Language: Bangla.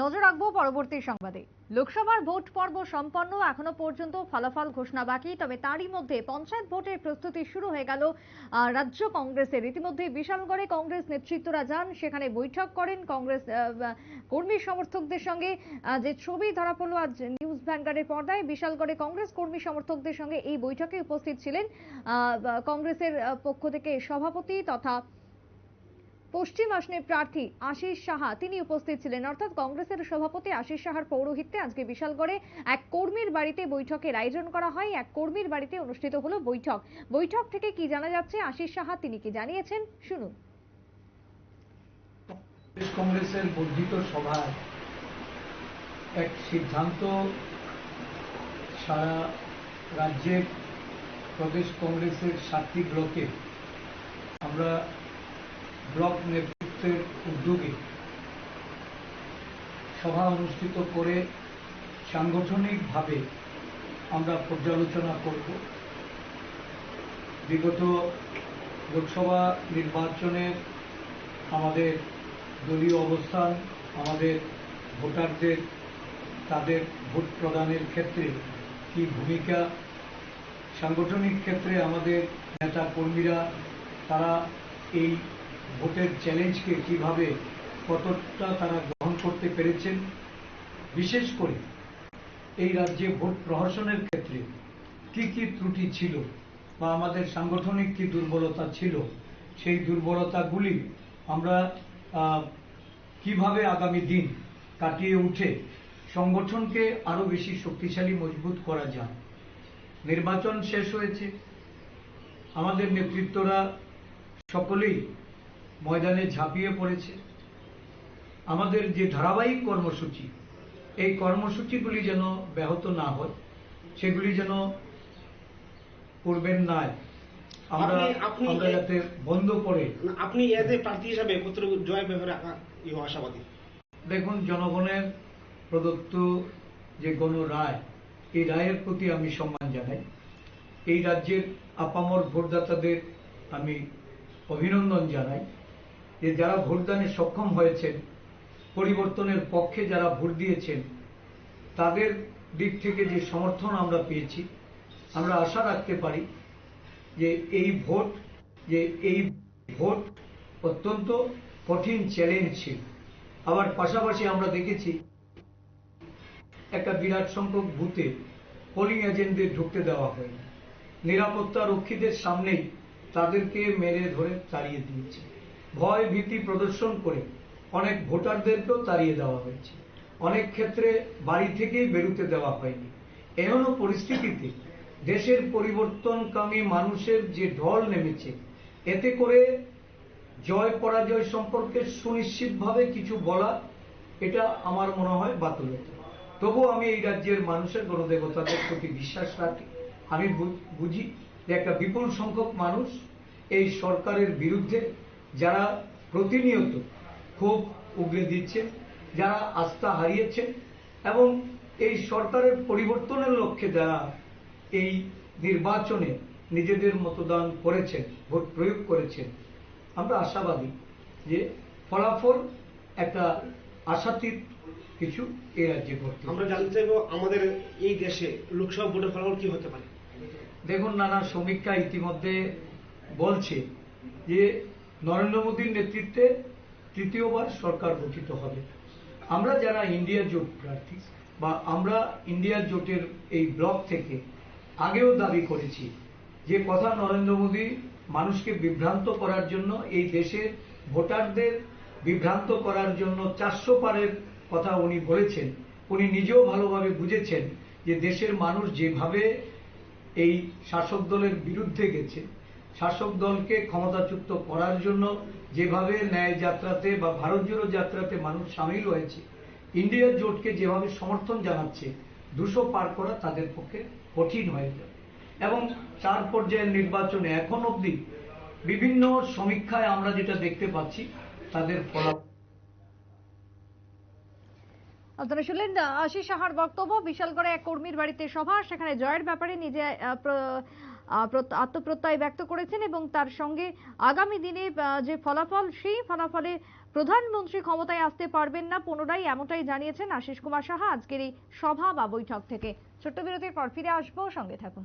নজর রাখব পরবর্তী সংবাদে। লোকসভার ভোট পর্ব সম্পন্ন, এখনও পর্যন্ত ফলাফল ঘোষণা বাকি, তবে তারই মধ্যে পঞ্চায়েত ভোটের প্রস্তুতি শুরু হয়ে গেল রাজ্য কংগ্রেসের। ইতিমধ্যে বিশালগড়ে কংগ্রেস নেতৃত্বরা যান, সেখানে বৈঠক করেন কংগ্রেস কর্মী সমর্থকদের সঙ্গে। যে ছবি ধরা পড়ল আজ নিউজ ভ্যানগার্ডের পর্দায়, বিশালগড়ে কংগ্রেস কর্মী সমর্থকদের সঙ্গে এই বৈঠকে উপস্থিত ছিলেন কংগ্রেসের পক্ষ থেকে সভাপতি তথা পশ্চিম আসনের প্রার্থী আশিস সাহা। তিনি উপস্থিত ছিলেন। অর্থাৎ কংগ্রেসের সভাপতি আশিস সাহার পৌরোহিত্যে আজকে বিশালগড়ে এক কর্মীর বাড়িতে বৈঠকের আয়োজন করা হয়। এক কর্মীর বাড়িতে অনুষ্ঠিত হলো বৈঠক। বৈঠক থেকে কি জানা যাচ্ছে? আশিস সাহা, তিনি কি জানিয়েছেন? শুনুন। কংগ্রেসের বর্ধিত সভায় এক সিদ্ধান্ত সারা রাজ্যের প্রদেশ কংগ্রেসের সাতটি ব্লকে আমরা ব্লক নেতৃত্বের উদ্যোগে সভা অনুষ্ঠিত করে সাংগঠনিকভাবে আমরা পর্যালোচনা করব। বিগত লোকসভা নির্বাচনের আমাদের দলীয় অবস্থান, আমাদের ভোটারদের, তাদের ভোট প্রদানের ক্ষেত্রে কি ভূমিকা, সাংগঠনিক ক্ষেত্রে আমাদের নেতা কর্মীরা, তারা এই ভোটের চ্যালেঞ্জকে কীভাবে কতটা তারা গ্রহণ করতে পেরেছেন, বিশেষ করে এই রাজ্যে ভোট প্রহসনের ক্ষেত্রে কি কি ত্রুটি ছিল বা আমাদের সাংগঠনিক কি দুর্বলতা ছিল, সেই দুর্বলতাগুলি আমরা কীভাবে আগামী দিন কাটিয়ে উঠে সংগঠনকে আরও বেশি শক্তিশালী, মজবুত করা যায়? নির্বাচন শেষ হয়েছে। আমাদের নেতৃত্বরা সকলেই ময়দানে ঝাঁপিয়ে পড়েছে। আমাদের যে ধারাবাহিক কর্মসূচি এই কর্মসূচিগুলি যেন ব্যাহত না হয় সেগুলি যেন পূর্বের নাই আমরা আপনি- আপনি- আমরা যাতে বন্ধ করে না, আপনি এজ এ প্রার্থী হিসাবে কতটুকু জয় ব্যাপারে আশাবাদী। দেখুন জনগণের প্রদত্ত যে গণ রায় এই রায়ের প্রতি আমি সম্মান জানাই। এই রাজ্যের আপামর ভোটদাতাদের আমি অভিনন্দন জানাই। যে যারা ভোটদানে সক্ষম হয়েছেন, পরিবর্তনের পক্ষে যারা ভোট দিয়েছেন, তাদের দিক থেকে যে সমর্থন আমরা পেয়েছি, আমরা আশা রাখতে পারি যে এই ভোট, যে এই ভোট অত্যন্ত কঠিন চ্যালেঞ্জ ছিল আবার পাশাপাশি আমরা দেখেছি, একটা বিরাট সংখ্যক বুথে পোলিং এজেন্টদের ঢুকতে দেওয়া হয়নি। নিরাপত্তা রক্ষীদের সামনেই তাদেরকে মেরে ধরে তাড়িয়ে দিয়েছে। ভয় ভীতি প্রদর্শন করে অনেক ভোটারদেরকেও তাড়িয়ে দেওয়া হয়েছে। অনেক ক্ষেত্রে বাড়ি থেকেই বেরোতে দেওয়া হয়নি। এমনও পরিস্থিতিতে দেশের পরিবর্তনকামী মানুষের যে ঢল নেমেছে, এতে করে জয় পরাজয় সম্পর্কে সুনিশ্চিতভাবে কিছু বলা, এটা আমার মনে হয় বাতুলতা তবুও আমি এই রাজ্যের মানুষের গণদেবতাদের প্রতি বিশ্বাস রাখি। আমি বুঝি যে একটা বিপুল সংখ্যক মানুষ এই সরকারের বিরুদ্ধে যারা প্রতিনিয়ত খুব উগরে দিচ্ছেন যারা আস্থা হারিয়েছেন এবং এই সরকারের পরিবর্তনের লক্ষ্যে যারা এই নির্বাচনে নিজেদের মতদান করেছেন ভোট প্রয়োগ করেছেন আমরা আশাবাদী যে ফলাফল একটা আশাতীত কিছু এই রাজ্যে ঘটতে আমরা জানতে চাইব আমাদের এই দেশে লোকসভা ভোটের ফলাফল কি হতে পারে? দেখুন নানা সমীক্ষা ইতিমধ্যে বলছে যে নরেন্দ্র মোদীর নেতৃত্বে তৃতীয়বার সরকার গঠিত হবে। আমরা যারা ইন্ডিয়া জোট প্রার্থী বা আমরা ইন্ডিয়া জোটের এই ব্লক থেকে আগেও দাবি করেছি যে কথা নরেন্দ্র মোদী মানুষকে বিভ্রান্ত করার জন্য, এই দেশের ভোটারদের বিভ্রান্ত করার জন্য চারশো পারের কথা উনি বলেছেন। উনি নিজেও ভালোভাবে বুঝেছেন যে দেশের মানুষ যেভাবে এই শাসক দলের বিরুদ্ধে গেছে শাসক দলকে ক্ষমতাচ্যুত করার জন্য যেভাবে ন্যায় যাত্রাতে বা ভারত জোড়ো যাত্রাতে মানুষ সামিল হয়েছে, ইন্ডিয়া জোটকে যেভাবে সমর্থন জানাচ্ছে, দুশো পার করা তাদের পক্ষে কঠিন হয়ে যাবে এবং চার পর্যায়ের নির্বাচনে এখন অবধি বিভিন্ন সমীক্ষায় আমরা যেটা দেখতে পাচ্ছি, তাদের ফলাফল আপনারা শুনলেন আশিস সাহার বক্তব্য। বিশালগড়ে এক কর্মীর বাড়িতে সভা, সেখানে জয়ের ব্যাপারে নিজে আত্মপ্রত্যয় ব্যক্ত করেছেন এবং তার সঙ্গে আগামী দিনে যে ফলাফল, সেই ফলাফলে প্রধানমন্ত্রী ক্ষমতায় আসতে পারবেন না পুনরায় এমনটাই জানিয়েছেন আশিস কুমার সাহা আজকের এই সভা বা বৈঠক থেকে। ছোট্ট বিরতির পর ফিরে আসব, সঙ্গে থাকুন।